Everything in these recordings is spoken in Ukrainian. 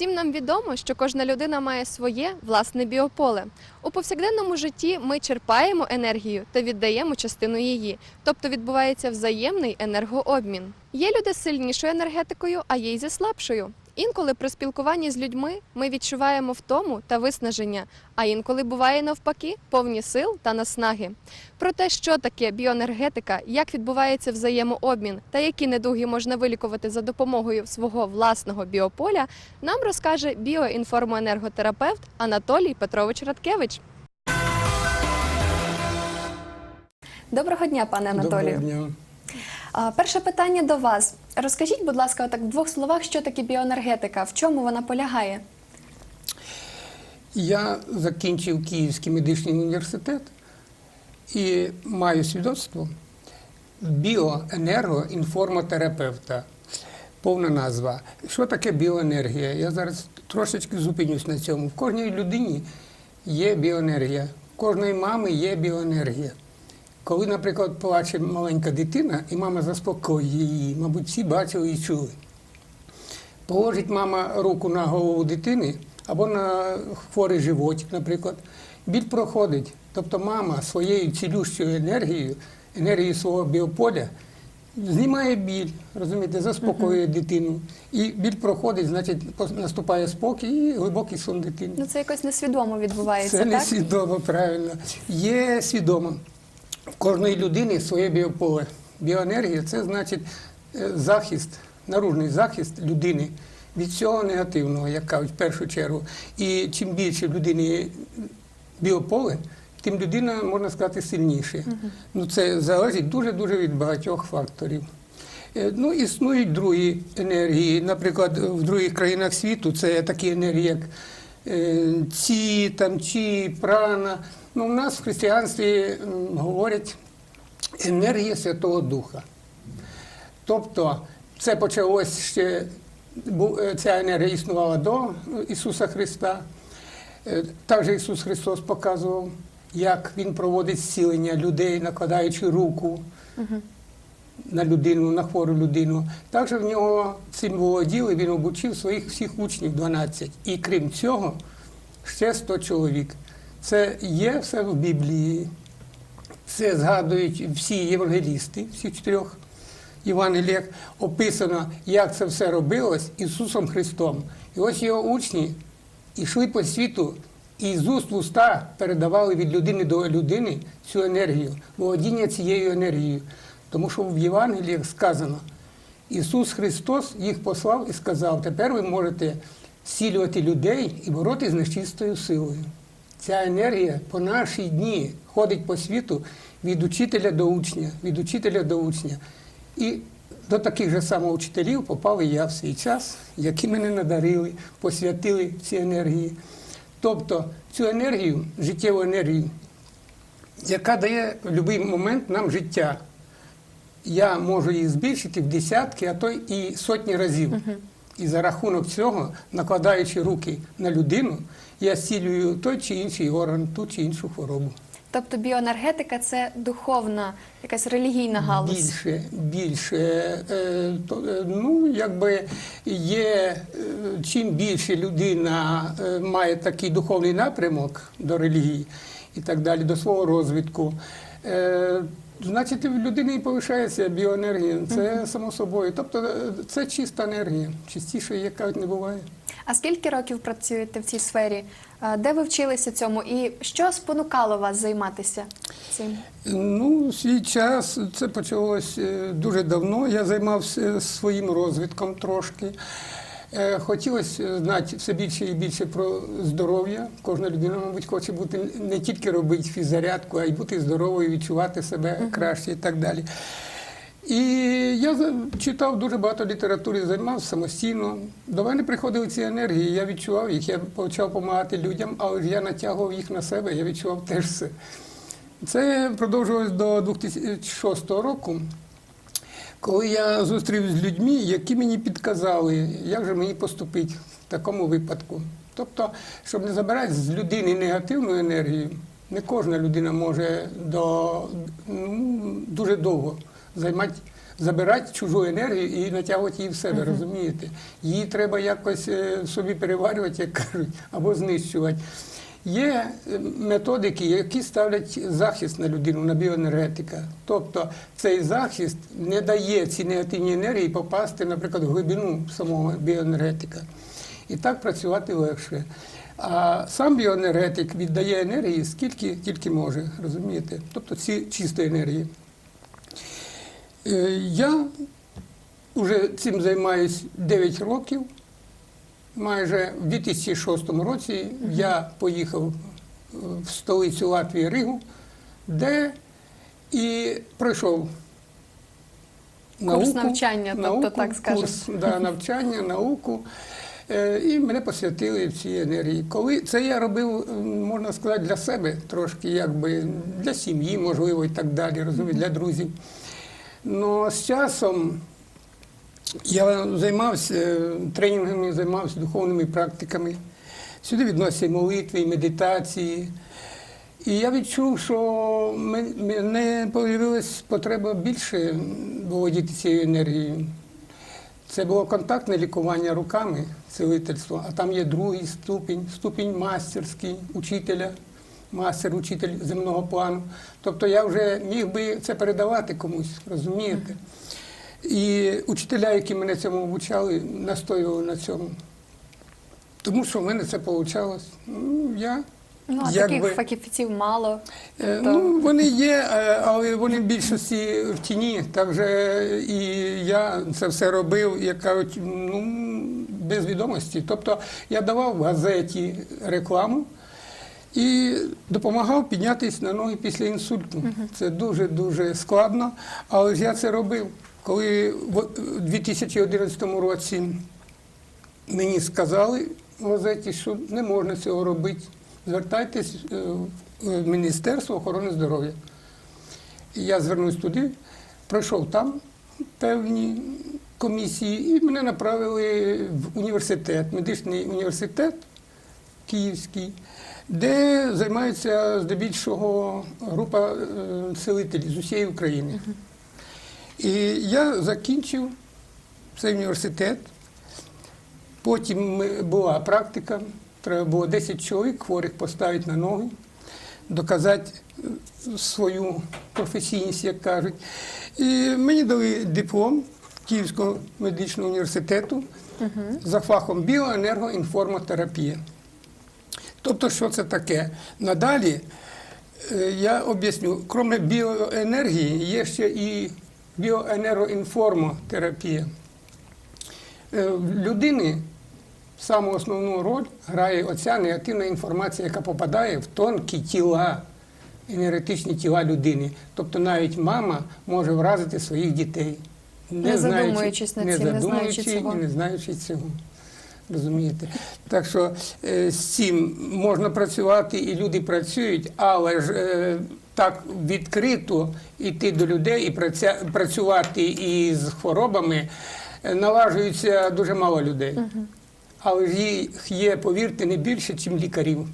Всім нам відомо, що кожна людина має своє власне біополе. У повсякденному житті ми черпаємо енергію та віддаємо частину її, тобто відбувається взаємний енергообмін. Є люди з сильнішою енергетикою, а є й зі слабшою. Інколи при спілкуванні з людьми ми відчуваємо втому та виснаження, а інколи буває навпаки повні сил та наснаги. Про те, що таке біоенергетика, як відбувається взаємообмін та які недуги можна вилікувати за допомогою свого власного біополя, нам розкаже біоінформоенерготерапевт Анатолій Петрович Радкевич. Доброго дня, пане Анатолію. Доброго дня. Перше питання до вас. Розкажіть, будь ласка, так в двох словах, що таке біоенергетика, в чому вона полягає? Я закінчив Київський медичний університет і маю свідоцтво біоенергоінформотерапевта. Повна назва. Що таке біоенергія? Я зараз трошечки зупинюсь на цьому. В кожній людині є біоенергія, в кожної мами є біоенергія. Коли, наприклад, плаче маленька дитина, і мама заспокоює її, мабуть, всі бачили і чули. Положить мама руку на голову дитини або на хворий животик, наприклад, біль проходить. Тобто мама своєю цілющою енергією, енергією свого біополя, знімає біль, розумієте, заспокоює дитину. І біль проходить, значить, наступає спокій і глибокий сон дитини. Ну це якось несвідомо відбувається, Це так? свідомо, правильно. Є свідомо. В кожної людини своє біополе. Біоенергія це значить е, захист, наружний захист людини від всього негативного, як кажуть, в першу чергу. І чим більше в людини біополе, тим людина, можна сказати, сильніше. Ну, це залежить дуже-дуже від багатьох факторів. Е, Ну, існують другі енергії. Наприклад, в других країнах світу це такі енергії, як ці, там, чи, прана. Ну, у нас в християнстві говорять енергія Святого Духа. Тобто це почалось ще, е, ця енергія існувала до Ісуса Христа. Е, Також Ісус Христос показував, як Він проводить зцілення людей, накладаючи руку на людину, на хвору людину. Також в нього цим володіли, він обучив своїх всіх учнів 12. І крім цього, ще 100 чоловік. Це є все в Біблії. Це згадують всі євангелісти, всі чотирьох Євангеліях. Описано, як це все робилось Ісусом Христом. І ось його учні йшли по світу і з уст в уста передавали від людини до людини цю енергію, володіння цією енергією. Тому що в Євангеліях сказано, Ісус Христос їх послав і сказав, тепер ви можете зцілювати людей і боротися з нечистою силою. Ця енергія по наші дні ходить по світу від учителя до учня, від учителя до учня. І до таких же самоучителів попав і я в свій час, які мене надарили, посвятили ці енергії. Тобто цю енергію, життєву енергію, яка дає в будь-який момент нам життя. Я можу її збільшити в десятки, а то і сотні разів. І за рахунок цього, накладаючи руки на людину, я зцілюю той чи інший орган, ту чи іншу хворобу. Тобто біоенергетика це духовна, якась релігійна галузь. Більше, більше. Е, е, ну, якби є, е, чим більше людина має такий духовний напрямок до релігії і так далі, до свого розвитку, значить, в людини і повишається біоенергія. Це само собою. Тобто е, це чиста енергія. Чистіше, як кажуть, не буває. А скільки років працюєте в цій сфері? Де ви вчилися цьому? І що спонукало вас займатися цим? Ну, свій час це почалось е, дуже давно. Я займався своїм розвитком трошки. Е, Хотілося знати все більше і більше про здоров'я. Кожна людина, мабуть, хоче бути не тільки робити фіззарядку, а й бути здоровою, відчувати себе краще і так далі. І я читав дуже багато літератури, займався самостійно. До мене приходили ці енергії, я відчував їх, я почав допомагати людям, але я натягував їх на себе, я відчував теж все. Це продовжувалось до 2006 року, коли я зустрів з людьми, які мені підказали, як же мені поступити в такому випадку. Тобто, щоб не забирати з людини негативну енергію, не кожна людина може до, ну, дуже довго займати, забирати чужу енергію і натягувати її в себе, розумієте? Її треба якось е, собі переварювати, як кажуть, або знищувати. Є е, методики, які ставлять захист на людину, на біоенергетика. Тобто цей захист не дає цій негативній енергії попасти, наприклад, в глибину самого біоенергетика. І так працювати легше. А сам біоенергетик віддає енергії скільки тільки може, розумієте? Тобто ці чистої енергії. Е, Я вже цим займаюся 9 років. Майже в 2006 році я поїхав е, в столицю Латвії Ригу, де і пройшов Курс навчання, тобто, так скажемо. Курс да, навчання, науку. Е, І мене посвятили в цій енергії. Коли це я робив, можна сказати, для себе трошки, якби для сім'ї, можливо, і так далі, розумієте, для друзів. Но з часом я займався е, тренінгами, займався духовними практиками. Сюди відносяться і молитви, і медитації. І я відчув, що мен- мене з'явилась потреба більше володіти цією енергією. Це було контактне лікування руками, цілительство, а там є другий ступінь, ступінь мастерський, учителя, мастер, учитель земного плану. Тобто я вже міг би це передавати комусь, розумієте? І учителя, які мене цьому обучали, настоювали на цьому. Тому що в мене це вийшло. Я Ну, а Якби- таких фахівців мало. Е, Тобто- Ну, вони є, е, але вони в більшості в тіні. Так же і я це все робив, як кажуть, ну, без відомості. Тобто я давав в газеті рекламу і допомагав піднятися на ноги після інсульту. Це дуже-дуже складно, але ж я це робив. Коли в 2011 році мені сказали в газеті, що не можна цього робити. Звертайтесь е, в Міністерство охорони здоров'я. Я звернусь туди, пройшов там певні комісії, і мене направили в університет, медичний університет Київський, де займається здебільшого група е, селителів з усієї України. І я закінчив цей університет. Потім була практика. Треба було 10 чоловік хворих поставити на ноги, доказати е, свою професійність, як кажуть. І мені дали диплом Київського медичного університету за фахом біоенергоінформотерапія. Тобто, що це таке? Надалі е, я об'ясню, крім біоенергії, є ще і біоенергоінформотерапія. Е, В людини саму основну роль грає оця негативна інформація, яка попадає в тонкі тіла, енергетичні тіла людини. Тобто навіть мама може вразити своїх дітей. Не задумуючись над не цим, не знаючи цього. і не знаючи цього. Розумієте? Так що е, з цим можна працювати, і люди працюють, але ж е, так відкрито йти до людей і працювати із хворобами е, налажується дуже мало людей. Але їх є, повірте, не більше, ніж лікарів.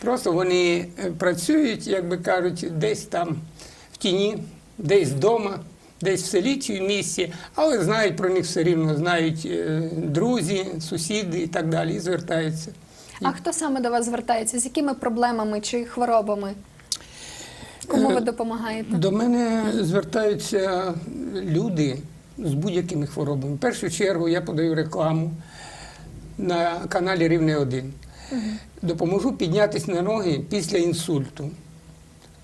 Просто вони е, працюють, як би кажуть, десь там в тіні, десь вдома, десь в селі чи в місті, але знають про них все рівно, знають е, друзі, сусіди і так далі, і звертаються. А хто саме до вас звертається? З якими проблемами чи хворобами? Кому ви Е, допомагаєте? До мене звертаються люди з будь-якими хворобами. В першу чергу я подаю рекламу на каналі Рівне 1. Допоможу піднятися на ноги після інсульту.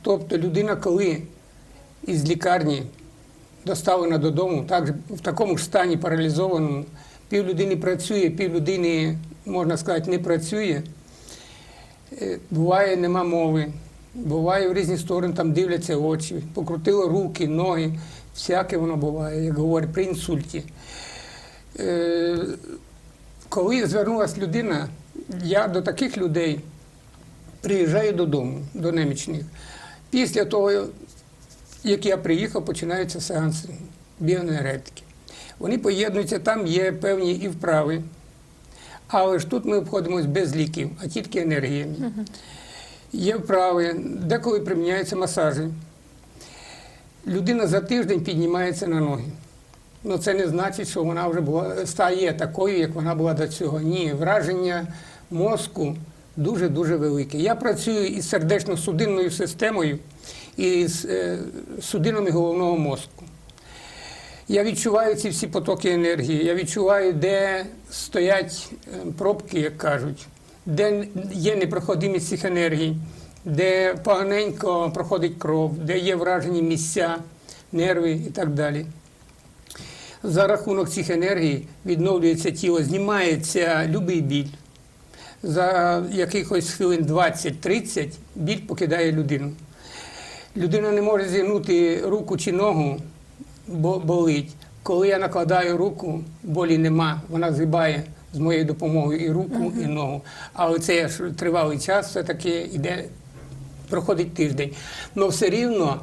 Тобто людина, коли із лікарні доставлена додому, так, в такому ж стані паралізованому, пів людини працює, пів людини, можна сказати, не працює. Е, Буває, нема мови. Буває в різні сторони, там дивляться очі, покрутило руки, ноги. Всяке воно буває, як говорять, при інсульті. Е, Коли звернулася людина, я до таких людей приїжджаю додому, до немічних. Після того, як я приїхав, починаються сеанси біоенергетики. Вони поєднуються, там є певні і вправи. Але ж тут ми обходимося без ліків, а тільки енергіями. Є вправи, деколи приміняються масажі. людина за тиждень піднімається на ноги. Ну, це не значить, що вона вже була, стає такою, як вона була до цього. Ні, враження мозку дуже-дуже велике. Я працюю із сердечно-судинною системою і з е, судинами головного мозку. Я відчуваю ці всі потоки енергії, я відчуваю, де стоять е, пробки, як кажуть, де є непроходимість цих енергій, де поганенько проходить кров, де є вражені місця, нерви і так далі. За рахунок цих енергій відновлюється тіло, знімається любий біль. За якихось хвилин 20-30 біль покидає людину. Людина не може зігнути руку чи ногу, бо болить. Коли я накладаю руку, болі нема, вона згибає з моєю допомогою і руку, і ногу. Але це ж тривалий час, все-таки йде, проходить тиждень. Але все рівно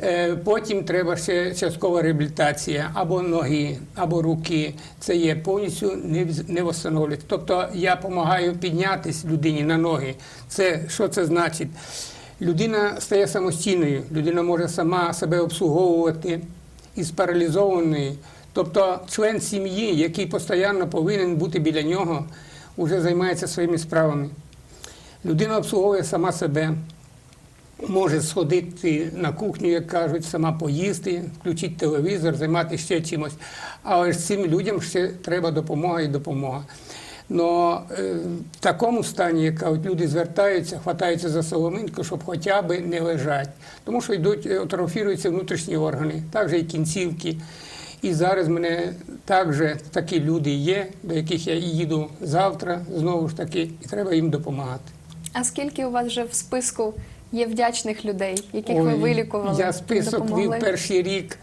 е, потім треба ще часткова реабілітація або ноги, або руки. Це є повністю не, не восстановлюється. Тобто я допомагаю піднятися людині на ноги. Це що це значить? Людина стає самостійною, людина може сама себе обслуговувати із паралізованої. Тобто член сім'ї, який постійно повинен бути біля нього, вже займається своїми справами. Людина обслуговує сама себе, може сходити на кухню, як кажуть, сама поїсти, включити телевізор, займатися ще чимось. Але ж цим людям ще треба допомога і допомога. Но е, в такому стані, як кажуть, люди звертаються, хватаються за соломинку, щоб хоча б не лежать. Тому що йдуть, е, атрофіруються внутрішні органи, також і кінцівки. І зараз мене також такі люди є, до яких я їду завтра, знову ж таки, і треба їм допомагати. А скільки у вас вже в списку є вдячних людей, яких ви вилікували? Я список допомогли? вів перший рік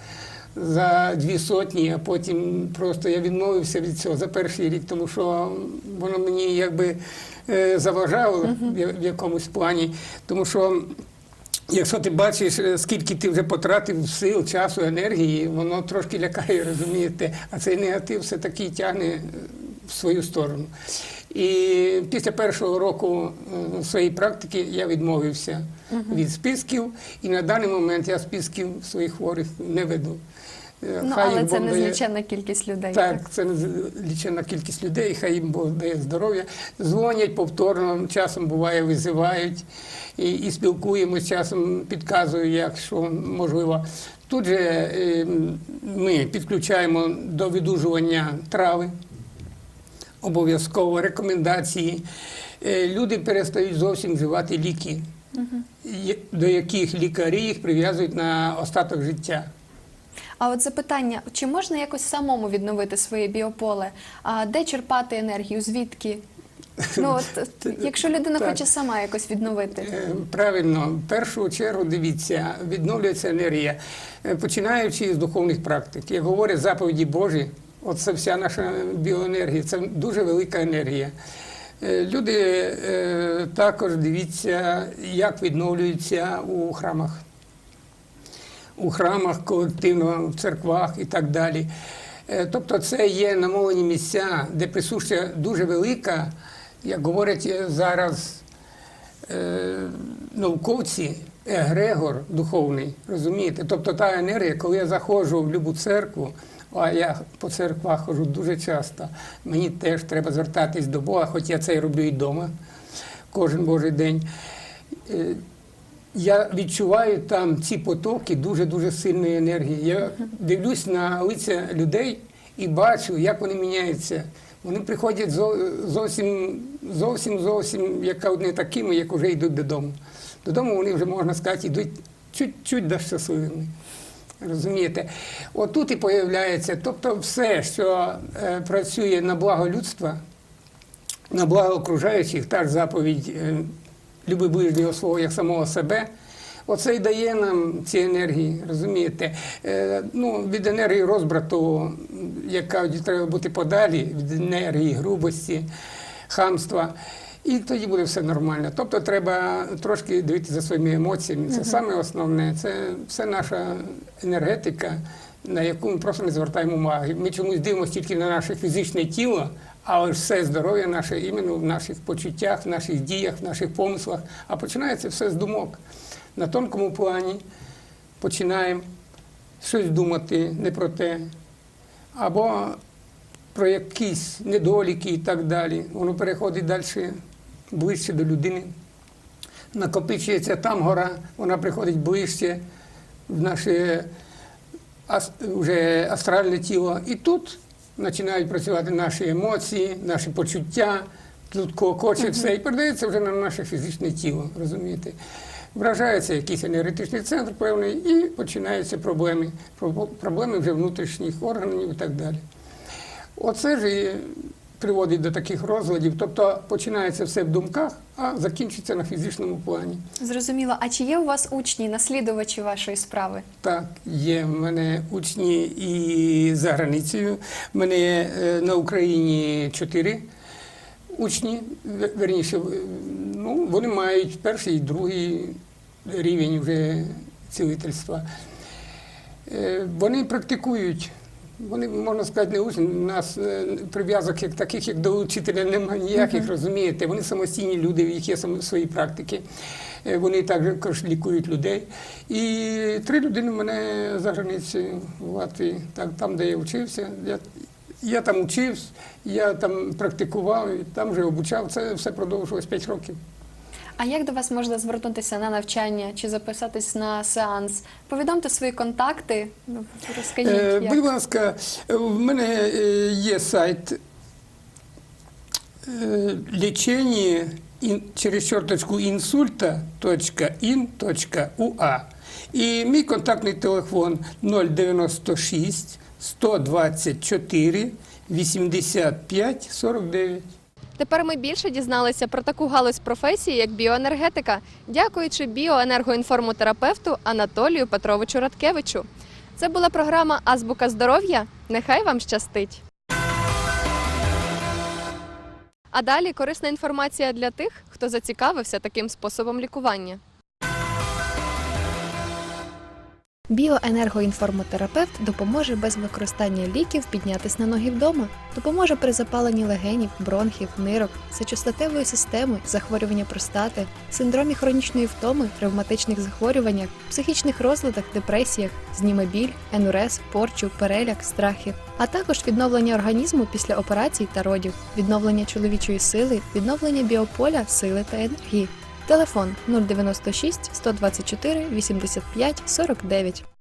за дві сотні, а потім просто я відмовився від цього за перший рік, тому що воно мені якби е, заважало в- в якомусь плані. Тому що якщо ти бачиш, е, скільки ти вже потратив сил, часу, енергії, воно трошки лякає, розумієте, а цей негатив все таки тягне е, в свою сторону. І після першого року е, своєї практики я відмовився від списків, і на даний момент я списків своїх хворих не веду. Е, Ну, хай але це незліченна кількість людей. так, це лічена кількість людей, хай їм Бог дає здоров'я. Дзвонять повторно, часом буває, визивають і, і спілкуємось, часом підказую, як що можливо. Тут же е, ми підключаємо до видужування трави, обов'язково рекомендації. Е, Люди перестають зовсім вживати ліки, є- до яких лікарі їх прив'язують на остаток життя. А от запитання: чи можна якось самому відновити своє біополе? А де черпати енергію? Звідки? Ну от якщо людина Так. хоче сама якось відновити. Е, Правильно, в першу чергу дивіться, відновлюється енергія, е, починаючи з духовних практик. Як говорять заповіді Божі, от це вся наша біоенергія, це дуже велика енергія. Е, Люди е, також дивіться, як відновлюються у храмах. У храмах колективно, в церквах і так далі. Е, Тобто це є намолені місця, де присуща дуже велика, як говорять е, зараз е, науковці, егрегор духовний, розумієте? Тобто та енергія, коли я заходжу в будь-яку церкву, а я по церквах ходжу дуже часто, мені теж треба звертатись до Бога, хоч я це і роблю і вдома кожен Божий день. Я відчуваю там ці потоки дуже-дуже сильної енергії. Я дивлюсь на лиця людей і бачу, як вони міняються. Вони приходять зовсім, зовсім, зовсім як не такими, як вже йдуть додому. Додому вони вже, можна сказати, йдуть чуть-чуть да щасливими. Розумієте? Отут і появляється, тобто все, що е, працює на благо людства, на благо окружаючих, та ж заповідь е, люби ближнього свого як самого себе. Оце й дає нам ці енергії, розумієте? Е, ну, від енергії розбрату, яка треба бути подалі, від енергії грубості, хамства. І тоді буде все нормально. Тобто треба трошки дивитися за своїми емоціями. Це саме основне, це все наша енергетика, на яку ми просто не звертаємо уваги. Ми чомусь дивимося тільки на наше фізичне тіло, але все здоров'я наше іменно в наших почуттях, в наших діях, в наших помислах. А починається все з думок. На тонкому плані починаємо, щось думати не про те, або про якісь недоліки і так далі. Воно переходить далі ближче до людини. Накопичується там гора, вона приходить ближче в наше астральне тіло. І тут починають працювати наші емоції, наші почуття, тут кокоче все, і передається вже на наше фізичне тіло, розумієте? Вражається якийсь енергетичний центр певний, і починаються проблеми. Проблеми вже внутрішніх органів і так далі. Оце ж і приводить до таких розладів. Тобто починається все в думках, а закінчиться на фізичному плані. Зрозуміло. А чи є у вас учні, наслідувачі вашої справи? Так, є в мене учні і за границею. В мене є е, на Україні чотири учні, верніше, ну, вони мають перший і другий рівень вже цілительства. Е, Вони практикують. Вони, можна сказати, не учні. У нас е, прив'язок як таких, як до учителя, немає ніяких, розумієте. Вони самостійні люди, в їх є свої практики. Е, Вони також лікують людей. І три людини в мене за границею в Латвії, так, там, де я вчився. Я, я там учився, я там практикував, там вже обучав. Це все продовжувалось 5 років. А як до вас можна звернутися на навчання чи записатись на сеанс? Повідомте свої контакти. Ну, Розкажіть, Е, як. Будь ласка, в мене е, є сайт е, лічення через чорточку інсульта.ін.уа. І мій контактний телефон 096 124 85 49. Тепер ми більше дізналися про таку галузь професії, як біоенергетика, дякуючи біоенергоінформотерапевту Анатолію Петровичу Радкевичу. Це була програма Азбука здоров'я. Нехай вам щастить. А далі корисна інформація для тих, хто зацікавився таким способом лікування. Біоенергоінформотерапевт допоможе без використання ліків піднятись на ноги вдома, допоможе при запаленні легенів, бронхів, нирок, сечостатевої системи, захворювання простати, синдромі хронічної втоми, ревматичних захворюваннях, психічних розладах, депресіях, зніме біль, енурез, порчу, переляк, страхи, а також відновлення організму після операцій та родів, відновлення чоловічої сили, відновлення біополя, сили та енергії. Телефон 096 124 85 49.